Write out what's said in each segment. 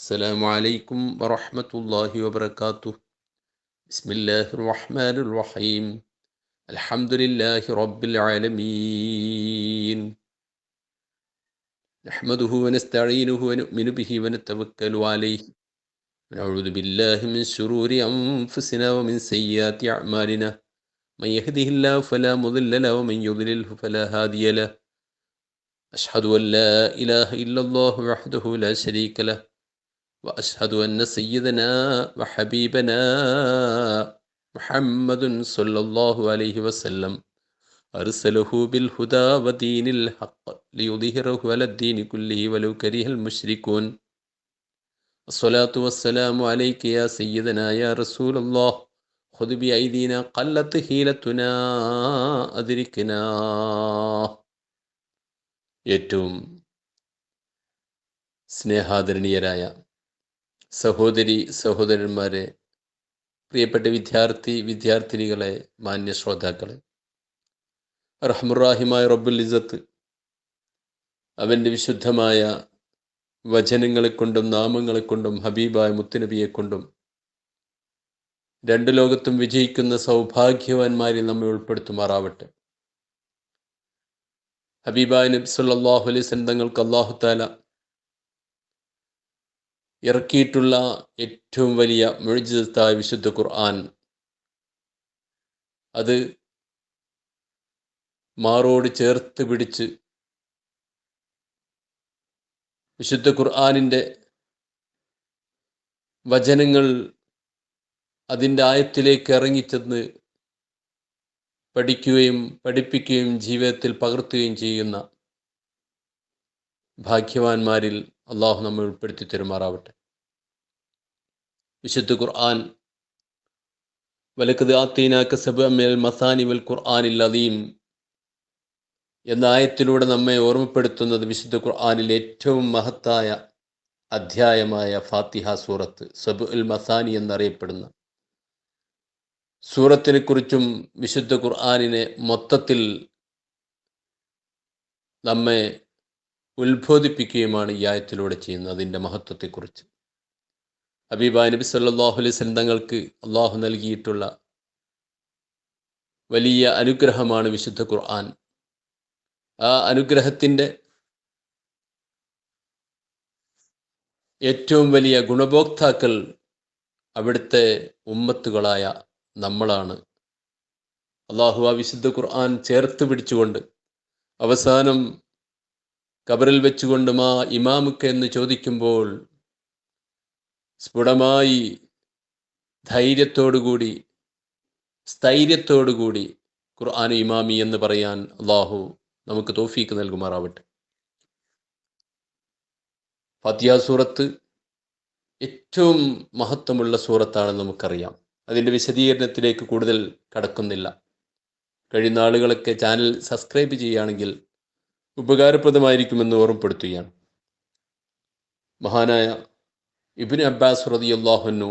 السلام عليكم ورحمة الله وبركاته. بسم الله الرحمن الرحيم. الحمد لله رب العالمين. نحمده ونستعينه ونؤمن به ونتوكل عليه. ونعوذ بالله من شرور أنفسنا ومن سيئات أعمالنا. من يهده الله فلا مضل له ومن يضلله فلا هادي له. أشهد أن لا إله إلا الله وحده لا شريك له. وأشهد أن سيدنا وحبيبنا محمد صلى الله عليه وسلم أرسله بالهدى ودين الحق ليظهره على الدين كله ولو كره المشركون الصلاة والسلام عليك يا سيدنا يا رسول الله خذ بأيدينا قلت ഹീലത്തുനാ أدركنا ഏറ്റവും സ്നേഹാദരണീയരായ സഹോദരി സഹോദരന്മാരെ പ്രിയപ്പെട്ട വിദ്യാർത്ഥി വിദ്യാർത്ഥിനികളെ മാന്യ ശ്രോതാക്കളെ. റഹ്മുറാഹിമായ റബ്ബുൽ ഇസത്ത് അവന്റെ വിശുദ്ധമായ വചനങ്ങളെ കൊണ്ടും നാമങ്ങളെ കൊണ്ടും ഹബീബായ മുത്തുനബിയെ കൊണ്ടും രണ്ട് ലോകത്തും വിജയിക്കുന്ന സൗഭാഗ്യവാന്മാരിൽ നമ്മെ ഉൾപ്പെടുത്തുമാറാവട്ടെ. ഹബീബായ നബി സല്ലല്ലാഹു അലൈഹി വസല്ലം തങ്ങൾക്ക് തആല ഇറക്കിയിട്ടുള്ള ഏറ്റവും വലിയ മുഴുജിതത്തായ വിശുദ്ധ ഖുർആൻ. അത് മാറോട് ചേർത്ത് പിടിച്ച് വിശുദ്ധ ഖുർആാനിന്റെ വചനങ്ങൾ അതിന്റെ ആയത്തിലേക്ക് ഇറങ്ങിച്ചെന്ന് പഠിക്കുകയും പഠിപ്പിക്കുകയും ജീവിതത്തിൽ പകർത്തുകയും ചെയ്യുന്ന ഭാഗ്യവാന്മാരിൽ അള്ളാഹു നമ്മൾ ഉൾപ്പെടുത്തി തെരുമാറാവട്ടെ. വിശുദ്ധ ഖുർആൻ വലക്കത് ആത്തീനാക്ക സബൽ മസാനി വൽ ഖുർആനിൽ അദീം എന്ന ആയത്തിലൂടെ നമ്മെ ഓർമ്മപ്പെടുത്തുന്നത് വിശുദ്ധ ഖുർആനിൽ ഏറ്റവും മഹത്തായ അധ്യായമായ ഫാത്തിഹ സൂറത്ത് സബ് ഉൽ മസാനി എന്നറിയപ്പെടുന്ന. സൂറത്തിനെ കുറിച്ചും വിശുദ്ധ ഖുർആാനിനെ മൊത്തത്തിൽ നമ്മെ ഉത്ബോധിപ്പിക്കുകയുമാണ് ഈ ആയത്തിലൂടെ ചെയ്യുന്നത് അതിന്റെ മഹത്വത്തെക്കുറിച്ച്. ഹബീബ നബി സല്ലാഹു അലൈഹി സ്വലം തങ്ങൾക്ക് അള്ളാഹു നൽകിയിട്ടുള്ള വലിയ അനുഗ്രഹമാണ് വിശുദ്ധ ഖുർആൻ. ആ അനുഗ്രഹത്തിന്റെ ഏറ്റവും വലിയ ഗുണഭോക്താക്കൾ അവിടുത്തെ ഉമ്മത്തുകളായ നമ്മളാണ്. അള്ളാഹു ആ വിശുദ്ധ ഖുർആൻ ചേർത്ത് പിടിച്ചുകൊണ്ട് അവസാനം കബറിൽ വെച്ചുകൊണ്ട് മാ ഇമാമുക്ക് എന്ന് ചോദിക്കുമ്പോൾ സ്ഫുടമായി ധൈര്യത്തോടുകൂടി സ്ഥൈര്യത്തോടുകൂടി ഖുർആൻ ഇമാമി എന്ന് പറയാൻ അള്ളാഹു നമുക്ക് തോഫീക്ക് നൽകുമാറാവട്ടെ. ഫത്യ സൂറത്ത് ഏറ്റവും മഹത്വമുള്ള സൂറത്താണെന്ന് നമുക്കറിയാം. അതിന്റെ വിശദീകരണത്തിലേക്ക് കൂടുതൽ കടക്കുന്നില്ല. കഴിയുന്ന ആളുകളൊക്കെ ചാനൽ സബ്സ്ക്രൈബ് ചെയ്യുകയാണെങ്കിൽ ഉപകാരപ്രദമായിരിക്കുമെന്ന് ഓർമ്മപ്പെടുത്തുകയാണ്. മഹാനായ ഇബിൻ അബ്ബാസ് റതി അള്ളാഹുനു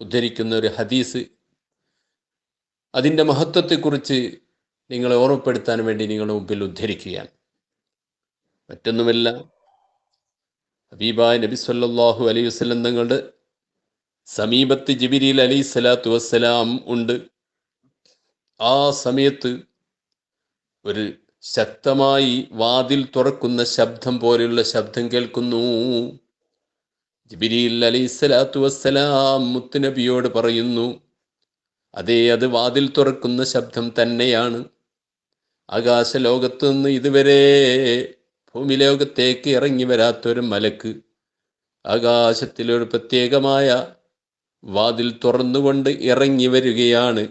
ഉദ്ധരിക്കുന്ന ഒരു ഹദീസ് അതിന്റെ മഹത്വത്തെക്കുറിച്ച് നിങ്ങളെ ഓർമ്മപ്പെടുത്താൻ വേണ്ടി നിങ്ങളുടെ മുമ്പിൽ ഉദ്ധരിക്കുകയാണ്. മറ്റൊന്നുമല്ല ഹബീബായ നബി സല്ലാഹു അലൈഹി വസ്ലം തങ്ങളുടെ സമീപത്ത് ജിബിരിയിൽ അലി സ്വലാത്തു വസ്സലാം ഉണ്ട്. ആ സമയത്ത് ഒരു ശക്തമായി വാതിൽ തുറക്കുന്ന ശബ്ദം പോലെയുള്ള ശബ്ദം കേൾക്കുന്നു. ജിബിരിയിൽ അലൈഹി സ്വലാത്തു വസ്സലാം മുത്തുനബിയോട് പറയുന്നു അതെ അത് വാതിൽ തുറക്കുന്ന ശബ്ദം തന്നെയാണ്. ആകാശലോകത്തു നിന്ന് ഇതുവരെ ഭൂമി ഭൂമിലോകത്തേക്ക് ഇറങ്ങി വരാത്തൊരു മലക്ക്. ആകാശത്തിലൊരു പ്രത്യേകമായ വാതിൽ തുറന്നുകൊണ്ട് ഇറങ്ങി വരികയാണ്.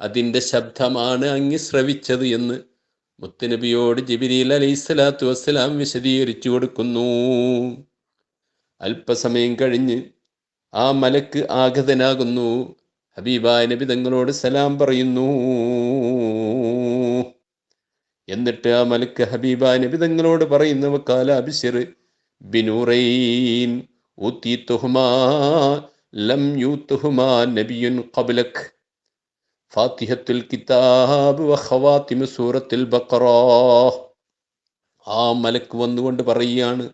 അതിന്റെ ശബ്ദമാണ് അങ്ങ് ശ്രവിച്ചത് എന്ന് മുത്തുനബിയോട് ജിബിരിൽ അലൈഹി സ്വലാത്തു വസ്സലാം വിശദീകരിച്ചു കൊടുക്കുന്നു. അല്പസമയം കഴിഞ്ഞ് ആ മലക്ക് ആഗതനാകുന്നു. ഹബീബായ നബി തങ്ങളോട് സലാം പറയുന്നു. എന്നിട്ട് ആ മലക്ക് ഹബീബായ നബി തങ്ങളോട് പറയുന്നു വക്കാല അബിഷിർ ബിനൂറൈൻ ലം യൂത്തുഹുമാ നബിയുൻ ഖബ്ലക്. ഫാത്തിഹത്തുൽ കിതാബ് വഹവാത്തിമ സൂറത്തിൽ ബക്കറോ ആ മലക്ക് വന്നുകൊണ്ട് പറയുകയാണ്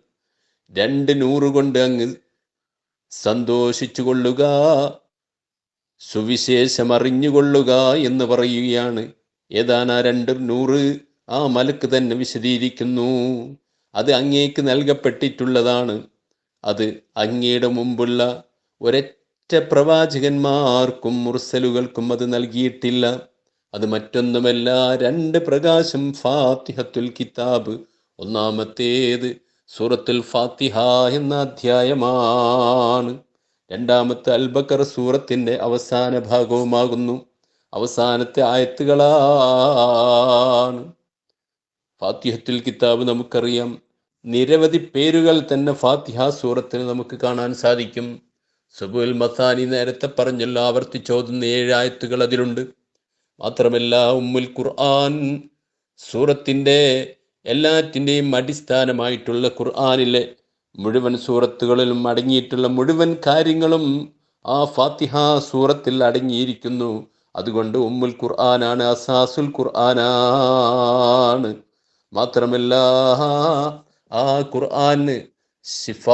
രണ്ട് നൂറ് കൊണ്ട് അങ്ങ് സന്തോഷിച്ചു കൊള്ളുക സുവിശേഷം അറിഞ്ഞുകൊള്ളുക എന്ന് പറയുകയാണ്. ഏതാനാ രണ്ട് നൂറ്? ആ മലക്ക് തന്നെ വിശദീകരിക്കുന്നു. അത് അങ്ങേക്ക് നൽകപ്പെട്ടിട്ടുള്ളതാണ്. അത് അങ്ങയുടെ മുമ്പുള്ള ഒരൊറ്റ പ്രവാചകന്മാർക്കും മുർസലുകൾക്കും അത് നൽകിയിട്ടില്ല. അത് മറ്റൊന്നുമല്ല രണ്ട് പ്രകാശം ഫാത്തിഹത്തുൽ കിതാബ്. ഒന്നാമത്തേത് സൂറത്തുൽ ഫാത്തിഹ എന്ന അധ്യായമാണ്. രണ്ടാമത്തെ അൽബക്കർ സൂറത്തിന്റെ അവസാന ഭാഗവുമാകുന്നു. അവസാനത്തെ ആയത്തുകളാണ്. ഫാത്തിഹത്തുൽ കിതാബ് നമുക്കറിയാം. നിരവധി പേരുകൾ തന്നെ ഫാത്തിഹ സൂറത്തിന് നമുക്ക് കാണാൻ സാധിക്കും. സുബുൽ മസാനി നേരത്തെ പറഞ്ഞല്ലോ ആവർത്തിച്ചോതുന്ന ഏഴായത്തുകൾ അതിലുണ്ട്. മാത്രമല്ല ഉമ്മുൽ ഖുർആൻ സൂറത്തിന്റെ എല്ലാറ്റിന്റെയും അടിസ്ഥാനമായിട്ടുള്ള ഖുർആാനിലെ മുഴുവൻ സൂറത്തുകളിലും അടങ്ങിയിട്ടുള്ള മുഴുവൻ കാര്യങ്ങളും ആ ഫാത്തിഹ സൂറത്തിൽ അടങ്ങിയിരിക്കുന്നു. അതുകൊണ്ട് ഉമ്മുൽ ഖുർആനാണ് അസാസുൽ ഖുർആനാണ്. മാത്രമല്ല ആ ഖുർആന് ഷിഫ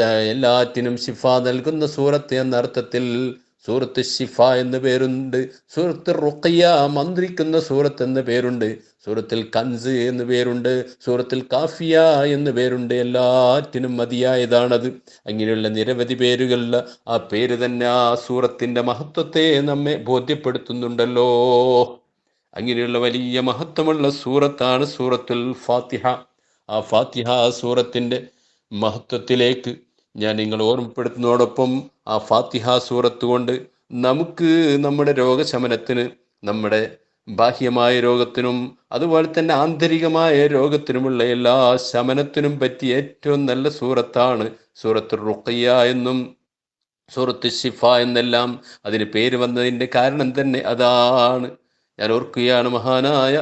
എല്ലാറ്റിനും ശിഫ നൽകുന്ന സൂറത്ത് എന്ന അർത്ഥത്തിൽ സൂറത്ത് ഷിഫ എന്ന് പേരുണ്ട്. സൂറത്ത് റുഖയ്യ മന്ത്രിക്കുന്ന സൂറത്ത് എന്ന് പേരുണ്ട്. സൂറത്തിൽ കൻസ് എന്ന് പേരുണ്ട്. സൂറത്തിൽ കാഫിയ എന്ന് പേരുണ്ട്. എല്ലാറ്റിനും മതിയായതാണത്. അങ്ങനെയുള്ള നിരവധി പേരുകളിൽ ആ പേര് തന്നെ ആ സൂറത്തിന്റെ മഹത്വത്തെ നമ്മെ ബോധ്യപ്പെടുത്തുന്നുണ്ടല്ലോ. അങ്ങനെയുള്ള വലിയ മഹത്വമുള്ള സൂറത്താണ് സൂറത്തുൽ ഫാത്തിഹ. ആ ഫാത്തിഹ സൂറത്തിന്റെ മഹത്വത്തിലേക്ക് ഞാൻ നിങ്ങൾ ഓർമ്മപ്പെടുത്തുന്നതോടൊപ്പം ആ ഫാത്തിഹ സൂറത്ത് കൊണ്ട് നമുക്ക് നമ്മുടെ രോഗശമനത്തിന് നമ്മുടെ ബാഹ്യമായ രോഗത്തിനും അതുപോലെ തന്നെ ആന്തരികമായ രോഗത്തിനുമുള്ള എല്ലാ ശമനത്തിനും പറ്റിയ ഏറ്റവും നല്ല സൂറത്താണ് സൂറത്ത് റുഖയ്യ എന്നും സൂറത്ത് ഷിഫ എന്നെല്ലാം അതിന് പേര് വന്നതിന്റെ കാരണം തന്നെ അതാണ്. ഞാൻ ഓർക്കുകയാണ് മഹാനായ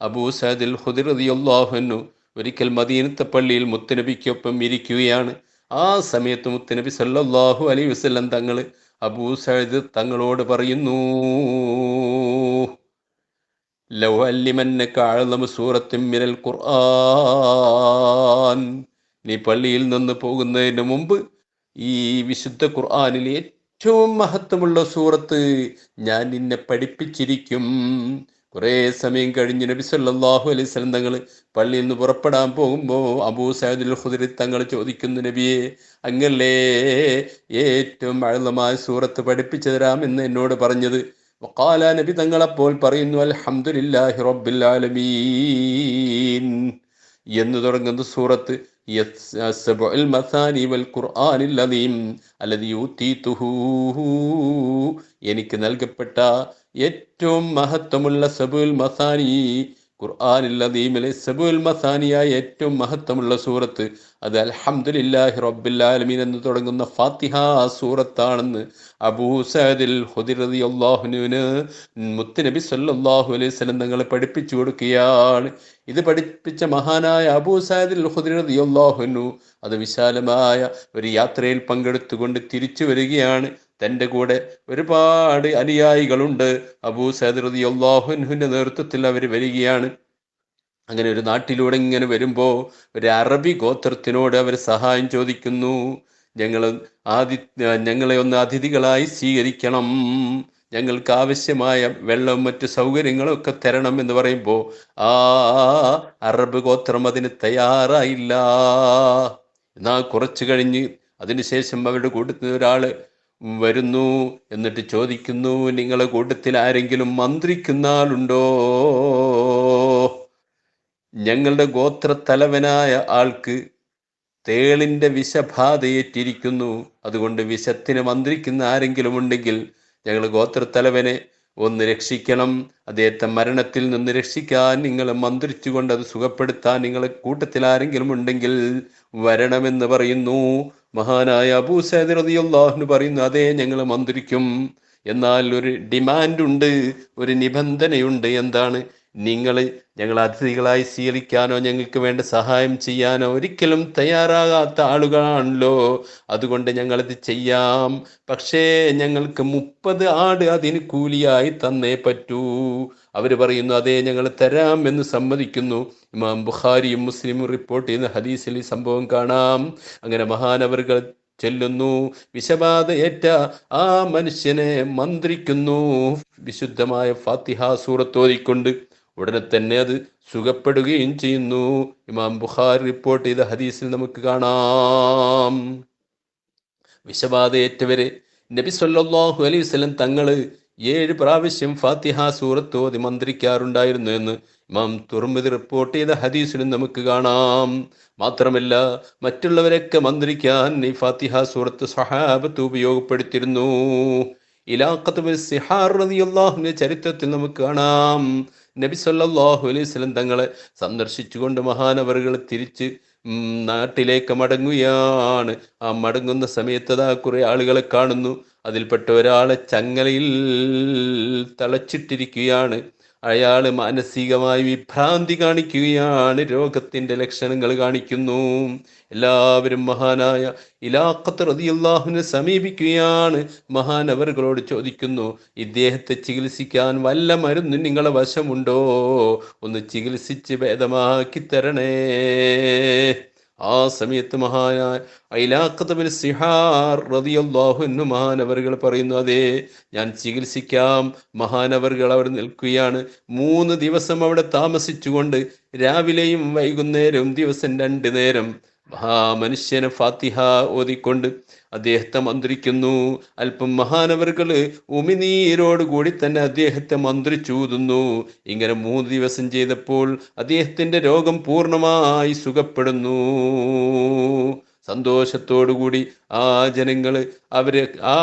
അബൂ സൈദിൽ ഹുദിറിയാഹുനു ഒരിക്കൽ മദീനത്തെ പള്ളിയിൽ മുത്തനബിക്കൊപ്പം ഇരിക്കുകയാണ്. ആ സമയത്ത് മുത്തനബി സല്ലാഹു അലൈഹി വസല്ലം തങ്ങൾ അബൂ സഹദ് തങ്ങളോട് പറയുന്നു മിനൽ ഖുർആൻ. നീ പള്ളിയിൽ നിന്ന് പോകുന്നതിന് മുമ്പ് ഈ വിശുദ്ധ ഖുർആാനിൽ ഏറ്റവും മഹത്വമുള്ള സൂറത്ത് ഞാൻ നിന്നെ പഠിപ്പിച്ചിരിക്കും. കുറേ സമയം കഴിഞ്ഞ് നബി സല്ലാഹു അലൈഹി വസല്ലം തങ്ങൾ പള്ളിയിൽ നിന്ന് പുറപ്പെടാൻ പോകുമ്പോൾ അബൂ സയ്യിദുൽ ഹുദരി തങ്ങൾ ചോദിക്കുന്നു നബിയെ അങ്ങല്ലേ ഏറ്റവും അഴുതമായ സൂറത്ത് പഠിപ്പിച്ചു തരാം എന്ന് എന്നോട് പറഞ്ഞത്? വക്കാല നബി തങ്ങൾ അപ്പോൾ പറയുന്നു അൽഹംദുലില്ലാഹി റബ്ബിൽ ആലമീൻ. എന്ന് തുടങ്ങുന്ന സൂറത്ത് എനിക്ക് നൽകപ്പെട്ട ഏറ്റവും മഹത്വമുള്ള സബുൽ മസാനി. ഖുർആനിൽ സബുൽ മസാനിയായ ഏറ്റവും മഹത്വമുള്ള സൂറത്ത്. അത് അൽഹംദുലില്ലാഹി റബ്ബുല്ലാലമീൻ എന്ന് തുടങ്ങുന്ന ഫാത്തിഹ സൂറത്താണെന്ന് അബൂ സഅദിൽ ഖുദരി റളിയല്ലാഹുവിന് മുത്തുനബി സല്ലാഹു അലൈഹി സ്വലം തങ്ങളെ പഠിപ്പിച്ചു കൊടുക്കുകയാണ്. ഇത് പഠിപ്പിച്ച മഹാനായ അബൂ സഅദിൽ ഖുദരി റളിയല്ലാഹുവിനു അത് വിശാലമായ ഒരു യാത്രയിൽ പങ്കെടുത്തുകൊണ്ട് തിരിച്ചു വരികയാണ്. തന്റെ കൂടെ ഒരുപാട് അനുയായികളുണ്ട്. അബൂ സൈദ് റതി അള്ളാഹുൻഹുവിന്റെ നേതൃത്വത്തിൽ അവർ വരികയാണ്. അങ്ങനെ ഒരു നാട്ടിലൂടെ ഇങ്ങനെ വരുമ്പോൾ ഒരു അറബി ഗോത്രത്തിനോട് അവർ സഹായം ചോദിക്കുന്നു. ഞങ്ങൾ ആദി ഞങ്ങളെ ഒന്ന് അതിഥികളായി സ്വീകരിക്കണം. ഞങ്ങൾക്ക് ആവശ്യമായ വെള്ളവും മറ്റു സൗകര്യങ്ങളും ഒക്കെ തരണം എന്ന് പറയുമ്പോൾ ആ അറബ് ഗോത്രം അതിന് തയ്യാറായില്ല. എന്നാൽ കുറച്ച് കഴിഞ്ഞ് അതിനുശേഷം അവരുടെ കൂട്ടത്തിൽ ഒരാൾ വരുന്നു എന്നിട്ട് ചോദിക്കുന്നു നിങ്ങളെ കൂട്ടത്തിൽ ആരെങ്കിലും മന്ത്രിക്കുന്നാളുണ്ടോ ഞങ്ങളുടെ ഗോത്രത്തലവനായ ആൾക്ക് തേളിന്റെ വിഷബാധയേറ്റിരിക്കുന്നു. അതുകൊണ്ട് വിഷത്തിന് മന്ത്രിക്കുന്ന ആരെങ്കിലും ഉണ്ടെങ്കിൽ ഞങ്ങൾ ഗോത്രത്തലവനെ ഒന്ന് രക്ഷിക്കണം. അദ്ദേഹത്തെ മരണത്തിൽ നിന്ന് രക്ഷിക്കാൻ നിങ്ങളെ മന്ത്രിച്ചുകൊണ്ട് അത് സുഖപ്പെടുത്താൻ നിങ്ങളെ കൂട്ടത്തിൽ ആരെങ്കിലും ഉണ്ടെങ്കിൽ വരണമെന്ന് പറയുന്നു. മഹാനായ അബൂ സൈദ് റളിയല്ലാഹു പറയുന്നു അതേ ഞങ്ങൾ മന്ത്രിക്കും. എന്നാൽ ഒരു ഡിമാൻഡ് ഉണ്ട് ഒരു നിബന്ധനയുണ്ട്. എന്താണ്? നിങ്ങൾ ഞങ്ങൾ അതിഥികളായി സ്വീകരിക്കാനോ ഞങ്ങൾക്ക് വേണ്ട സഹായം ചെയ്യാനോ ഒരിക്കലും തയ്യാറാകാത്ത ആളുകളാണല്ലോ. അതുകൊണ്ട് ഞങ്ങളത് ചെയ്യാം. പക്ഷേ ഞങ്ങൾക്ക് മുപ്പത് ആട് അതിന് കൂലിയായി തന്നേ പറ്റൂ. അവർ പറയുന്നു അതേ ഞങ്ങൾ തരാം എന്ന് സമ്മതിക്കുന്നു. ഇമാം ബുഖാരിയും മുസ്ലിമും റിപ്പോർട്ട് ചെയ്യുന്ന ഹദീസിൽ ഈ സംഭവം കാണാം. അങ്ങനെ മഹാനവറുകൾ ചെല്ലുന്നു വിഷബാധയേറ്റ ആ മനുഷ്യനെ മന്ത്രിക്കുന്നു. വിശുദ്ധമായ ഫാത്തിഹ സൂറത്ത് ഓതിക്കൊണ്ട് ഉടനെ തന്നെ അത് സുഖപ്പെടുകയും ചെയ്യുന്നു. ഇമാം ബുഖാരി റിപ്പോർട്ട് ചെയ്ത ഹദീസിൽ നമുക്ക് കാണാം. വിഷബാധയേറ്റവരെ നബി സല്ലല്ലാഹു അലൈഹി തങ്ങൾ ഏഴ് പ്രാവശ്യം ഫാത്തിഹ സൂറത്ത് ഓതി മന്ത്രിക്കാറുണ്ടായിരുന്നു എന്ന് ഇമാം തുറമുതി റിപ്പോർട്ട് ചെയ്ത ഹദീസിലും നമുക്ക് കാണാം. മാത്രമല്ല മറ്റുള്ളവരൊക്കെ മന്ത്രിക്കാൻ ഈ ഫാത്തിഹ സൂറത്ത് സഹാബത്ത് ഉപയോഗപ്പെടുത്തിയിരുന്നു. ഇലാഖത്ത് സിഹാർ റളിയല്ലാഹുവിന്റെ ചരിത്രത്തിൽ നമുക്ക് കാണാം. നബി സല്ലല്ലാഹു അലൈഹി വസല്ലം തങ്ങളെ സന്ദർശിച്ചുകൊണ്ട് മഹാനവറുകൾ തിരിച്ച് നാട്ടിലേക്ക് മടങ്ങുകയാണ്. ആ മടങ്ങുന്ന സമയത്ത് അതാ കുറെ ആളുകളെ കാണുന്നു. അതിൽപ്പെട്ട ഒരാളെ ചങ്ങലയിൽ തളച്ചിട്ടിരിക്കുകയാണ്. അയാൾ മാനസികമായി വിഭ്രാന്തി കാണിക്കുകയാണ്. രോഗത്തിന്റെ ലക്ഷണങ്ങൾ കാണിക്കുന്നു. എല്ലാവരും മഹാനായ ഇലാഖത്ത് റതിയുള്ളാഹുവിനെ സമീപിക്കുകയാണ്. മഹാനവറുകളോട് ചോദിക്കുന്നു ഇദ്ദേഹത്തെ ചികിത്സിക്കാൻ വല്ല മരുന്നും നിങ്ങളെ വശമുണ്ടോ? ഒന്ന് ചികിത്സിച്ച് ഭേദമാക്കി തരണേ ആ സമയത്ത് മഹാനായ സിഹാർ മഹാനവറുകൾ പറയുന്നു അതെ ഞാൻ ചികിത്സിക്കാം. മഹാനവറുകൾ അവിടെ നിൽക്കുകയാണ്. മൂന്ന് ദിവസം അവിടെ താമസിച്ചുകൊണ്ട് രാവിലെയും വൈകുന്നേരവും ദിവസം രണ്ട് നേരം മഹാമനുഷ്യനെ ഫാത്തിഹ ഓതിക്കൊണ്ട് അദ്ദേഹത്തെ മന്ത്രിക്കുന്നു. അല്പം മഹാനവറുകൾ ഉമിനീരോട് കൂടി തന്നെ അദ്ദേഹത്തെ മന്ത്രിച്ചൂതുന്നു. ഇങ്ങനെ മൂന്ന് ദിവസം ചെയ്തപ്പോൾ അദ്ദേഹത്തിന്റെ രോഗം പൂർണമായി സുഖപ്പെടുന്നു. സന്തോഷത്തോടുകൂടി ആ ജനങ്ങൾ അവർ ആ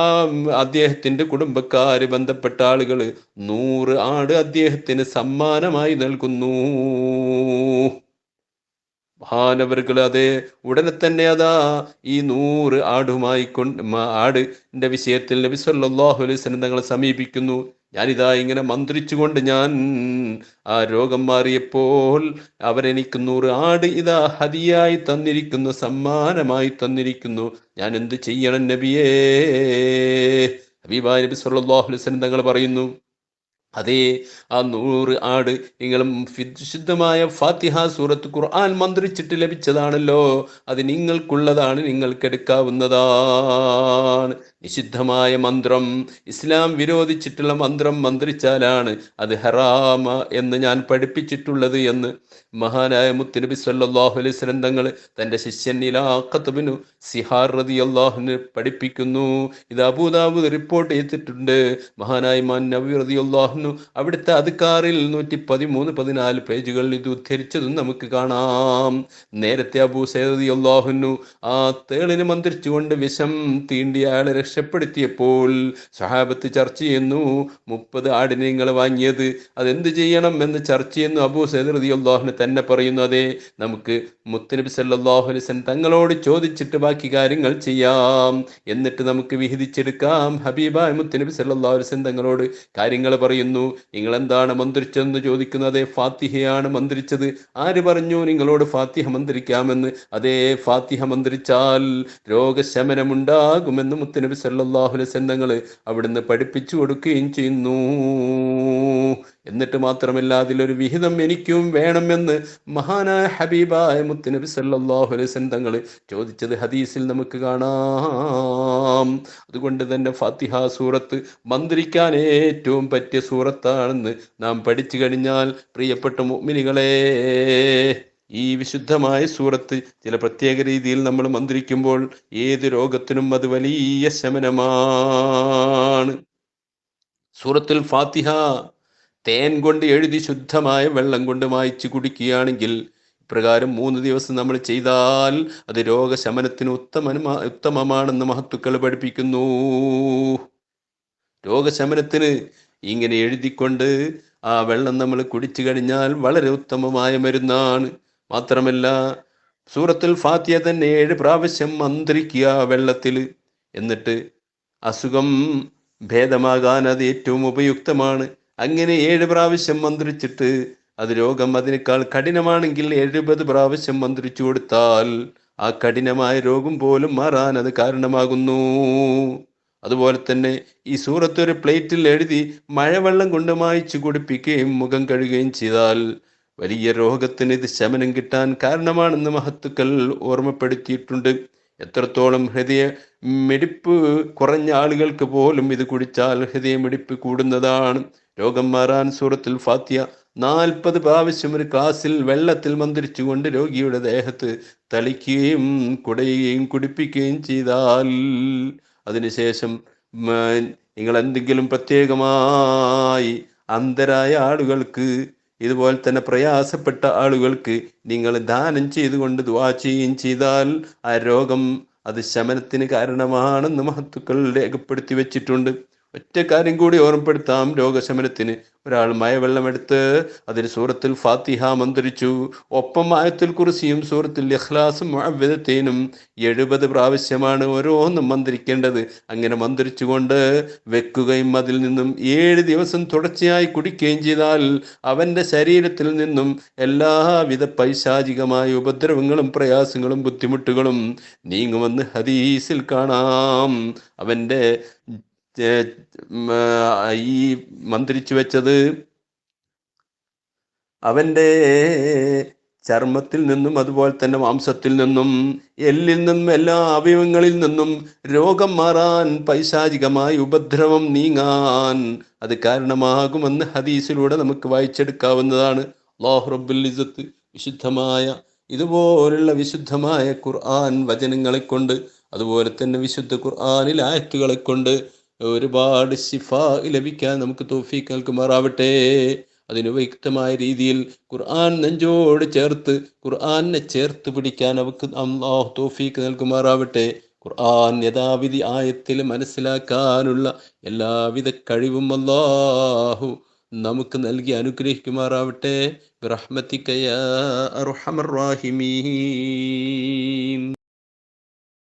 അദ്ദേഹത്തിന്റെ കുടുംബക്കാര് ബന്ധപ്പെട്ട ആളുകൾ നൂറ് ആട് അദ്ദേഹത്തിന് സമ്മാനമായി നൽകുന്നു. മഹാനവറുകൾ അതെ ഉടനെ തന്നെ അതാ ഈ നൂറ് ആടുമായി കൊണ്ട് ആട് ആടിന്റെ വിഷയത്തിൽ നബി സല്ലല്ലാഹു അലൈഹി തങ്ങളെ സമീപിക്കുന്നു. ഞാനിതാ ഇങ്ങനെ മന്ത്രിച്ചുകൊണ്ട് ഞാൻ ആ രോഗം മാറിയപ്പോൾ അവരെനിക്ക് നൂറ് ആട് ഇതാ ഹതിയായി തന്നിരിക്കുന്നു സമ്മാനമായി തന്നിരിക്കുന്നു. ഞാൻ എന്ത് ചെയ്യണം നബിയേ? ഹബീബായ നബി സല്ലല്ലാഹു അലൈഹി തങ്ങൾ പറയുന്നു അതേ ആ നൂറ് ആട് നിങ്ങളും ശുദ്ധമായ ഫാത്തിഹ സൂറത്ത് ഖുർആൻ മന്ത്രിച്ചിട്ട് ലഭിച്ചതാണല്ലോ. അത് നിങ്ങൾക്കുള്ളതാണ് നിങ്ങൾക്ക് എടുക്കാവുന്നതാണ്. നിഷിദ്ധമായ മന്ത്രം. ഇസ്ലാം വിരോധിച്ചിട്ടുള്ള മന്ത്രം മന്ത്രിച്ചാലാണ് അത് ഹറാമ എന്ന് ഞാൻ പഠിപ്പിച്ചിട്ടുള്ളത് എന്ന് മഹാനായ മുത്തുനബി സല്ലാഹു അലൈഹി വസല്ലം തങ്ങൾ തന്റെ ശിഷ്യൻ ഇലാഖത്തുബിനു സിഹാർ റതി അള്ളാഹുവിന് പഠിപ്പിക്കുന്നു. ഇത് അബൂദാബൂദ് റിപ്പോർട്ട് ചെയ്തിട്ടുണ്ട്. മഹാനായ മാൻ നബി റതി അള്ളാഹുനു അവിടുത്തെ അധികാറിൽ നൂറ്റി പതിമൂന്ന് പതിനാല് പേജുകളിൽ ഇത് ഉദ്ധരിച്ചതും നമുക്ക് കാണാം. നേരത്തെ അബൂ സൈദി അള്ളാഹുനു ആ തേളിന് മന്ത്രിച്ചുകൊണ്ട് വിഷം തീണ്ടി അയാളെ രക്ഷപ്പെടുത്തിയപ്പോൾ സഹാബത്ത് ചർച്ച ചെയ്യുന്നു മുപ്പത് ആടിനെ നിങ്ങൾ വാങ്ങിയത് അതെന്ത് ചെയ്യണം? എന്ന് ചർച്ച ചെയ്യുന്നു. അബൂ സൈദ് അള്ളാഹുനെ തന്നെ പറയുന്നു അതെ നമുക്ക് മുത്തനബി സല്ലാഹുലിസൻ തങ്ങളോട് ചോദിച്ചിട്ട് ബാക്കി കാര്യങ്ങൾ ചെയ്യാം. എന്നിട്ട് നമുക്ക് വിഹിതിച്ചെടുക്കാം. ഹബീബായ മുത്തനബി വസല്ലം തങ്ങളോട് കാര്യങ്ങൾ പറയുന്നു നിങ്ങൾ എന്താണ് മന്ത്രിച്ചതെന്ന് ചോദിക്കുന്നത് ഫാത്തിഹയാണ് മന്ത്രിച്ചത്. ആര് പറഞ്ഞു നിങ്ങളോട് ഫാത്തിഹ മന്ത്രിക്കാമെന്ന്? അതേ ഫാത്തിഹ മന്ത്രിച്ചാൽ രോഗശമനമുണ്ടാകുമെന്ന് മുത്തനബി വസല്ലം തങ്ങൾ അവിടുന്ന് പഠിപ്പിച്ചു കൊടുക്കുകയും ചെയ്യുന്നു. എന്നിട്ട് മാത്രമല്ല അതിലൊരു വിഹിതം എനിക്കും വേണമെന്ന് മഹാനായ ഹബീബായ മുത്തനബി സല്ലല്ലാഹു അലൈഹി വസല്ലം തങ്ങൾ ചോദിച്ചത് ഹദീസിൽ നമുക്ക് കാണാം. അതുകൊണ്ട് തന്നെ ഫാത്തിഹ സൂറത്ത് മന്ത്രിക്കാൻ ഏറ്റവും പറ്റിയ സൂറത്താണെന്ന് നാം പഠിച്ചു കഴിഞ്ഞാൽ പ്രിയപ്പെട്ട മുഅ്മിനികളെ ഈ വിശുദ്ധമായ സൂറത്ത് ചില പ്രത്യേക രീതിയിൽ നമ്മൾ മന്ത്രിക്കുമ്പോൾ ഏത് രോഗത്തിനും അത് വലിയ ശമനമാണ്. സൂറത്തിൽ ഫാത്തിഹ തേൻ കൊണ്ട് എഴുതി ശുദ്ധമായ വെള്ളം കൊണ്ട് മായ്ച്ചു കുടിക്കുകയാണെങ്കിൽ ഇപ്രകാരം മൂന്ന് ദിവസം നമ്മൾ ചെയ്താൽ അത് രോഗശമനത്തിന് ഉത്തമ ഉത്തമമാണെന്ന് മഹത്തുക്കൾ പഠിപ്പിക്കുന്നു. രോഗശമനത്തിന് ഇങ്ങനെ എഴുതിക്കൊണ്ട് ആ വെള്ളം നമ്മൾ കുടിച്ചു കഴിഞ്ഞാൽ വളരെ ഉത്തമമായ മരുന്നാണ്. മാത്രമല്ല സൂറത്തുൽ ഫാത്തിയ തന്നെ ഏഴ് പ്രാവശ്യം മന്ത്രിക്കുക വെള്ളത്തിൽ. എന്നിട്ട് അസുഖം ഭേദമാകാൻ അത് ഏറ്റവും ഉപയുക്തമാണ്. അങ്ങനെ ഏഴ് പ്രാവശ്യം മന്ത്രിച്ചിട്ട് അത് രോഗം അതിനേക്കാൾ കഠിനമാണെങ്കിൽ എഴുപത് പ്രാവശ്യം മന്ത്രിച്ചു കൊടുത്താൽ ആ കഠിനമായ രോഗം പോലും മാറാൻ അത് കാരണമാകുന്നു. അതുപോലെ തന്നെ ഈ സൂറത്ത് ഒരു പ്ലേറ്റിൽ എഴുതി മഴവെള്ളം കൊണ്ട് മായ്ച്ചു കുടിപ്പിക്കുകയും മുഖം കഴുകുകയും ചെയ്താൽ വലിയ രോഗത്തിന് ഇത് ശമനം കിട്ടാൻ കാരണമാണെന്ന് മഹത്തുക്കൾ ഓർമ്മപ്പെടുത്തിയിട്ടുണ്ട്. എത്രത്തോളം ഹൃദയ മെടിപ്പ് കുറഞ്ഞ ആളുകൾക്ക് പോലും ഇത് കുടിച്ചാൽ ഹൃദയമിടിപ്പ് കൂടുന്നതാണ്. രോഗം മാറാൻ സൂറത്തിൽ ഫാത്തിയ നാൽപ്പത് പ്രാവശ്യം ഒരു ഗ്ലാസ്സിൽ വെള്ളത്തിൽ മന്ത്രിച്ചുകൊണ്ട് രോഗിയുടെ ദേഹത്ത് തളിക്കുകയും കുടയുകയും കുടിപ്പിക്കുകയും ചെയ്താൽ അതിനുശേഷം നിങ്ങൾ എന്തെങ്കിലും പ്രത്യേകമായി അന്ധരായ ആളുകൾക്ക് ഇതുപോലെ തന്നെ പ്രയാസപ്പെട്ട ആളുകൾക്ക് നിങ്ങൾ ദാനം ചെയ്തുകൊണ്ട് ദുവാ ചെയ്യുകയും ചെയ്താൽ ആ രോഗം അത് ശമനത്തിന് കാരണമാണെന്ന് മഹത്തുക്കൾ രേഖപ്പെടുത്തി വെച്ചിട്ടുണ്ട്. ഒറ്റ കാര്യം കൂടി ഓർമ്മപ്പെടുത്താം രോഗശമനത്തിന്. ഒരാൾ മയവെള്ളമെടുത്ത് അതിന് സൂറത്തിൽ ഫാത്തിഹ മന്ത്രിച്ചു. ഒപ്പം ആയത്തിൽ കുറിസിയും സൂറത്തിൽ ഇഖ്ലാസും അവ്യതത്തേനും എഴുപത് പ്രാവശ്യമാണ് ഓരോന്നും മന്ത്രിക്കേണ്ടത്. അങ്ങനെ മന്ത്രിച്ചുകൊണ്ട് വെക്കുകയും അതിൽ നിന്നും ഏഴ് ദിവസം തുടർച്ചയായി കുടിക്കുകയും ചെയ്താൽ അവന്റെ ശരീരത്തിൽ നിന്നും എല്ലാവിധ പൈശാചികമായ ഉപദ്രവങ്ങളും പ്രയാസങ്ങളും ബുദ്ധിമുട്ടുകളും നീങ്ങുമെന്ന് ഹദീസിൽ കാണാം. അവന്റെ ഈ മന്ത്രിച്ചു വെച്ചത് അവന്റെ ചർമ്മത്തിൽ നിന്നും അതുപോലെ തന്നെ മാംസത്തിൽ നിന്നും എല്ലിൽ നിന്നും എല്ലാ അവയവങ്ങളിൽ നിന്നും രോഗം മാറാൻ പൈശാചികമായ ഉപദ്രവം നീങ്ങാൻ അത് കാരണമാകുമെന്ന് ഹദീസിലൂടെ നമുക്ക് വായിച്ചെടുക്കാവുന്നതാണ്. അല്ലാഹു ഇസത്ത് വിശുദ്ധമായ ഇതുപോലുള്ള വിശുദ്ധമായ ഖുർആൻ വചനങ്ങളെ കൊണ്ട് അതുപോലെ തന്നെ വിശുദ്ധ ഖുർആാനിൽ ആയത്തുകളെ കൊണ്ട് ഒരുപാട് ശിഫ ലഭിക്കാൻ നമുക്ക് തോഫീക്ക് നൽകുമാറാവട്ടെ. അതിന് വ്യക്തമായ രീതിയിൽ ഖുർആൻ നെഞ്ചോട് ചേർത്ത് ഖുർആനെ ചേർത്ത് പിടിക്കാൻ അവർക്ക് അള്ളാഹു തോഫീക്ക് നൽകുമാറാവട്ടെ. ഖുർആൻ യഥാവിധി ആയത്തിൽ മനസ്സിലാക്കാനുള്ള എല്ലാവിധ കഴിവും അല്ലാഹു നമുക്ക് നൽകി അനുഗ്രഹിക്കുമാറാവട്ടെ. ബിറഹ്മതിക യാ അർഹമർ റാഹിമീൻ.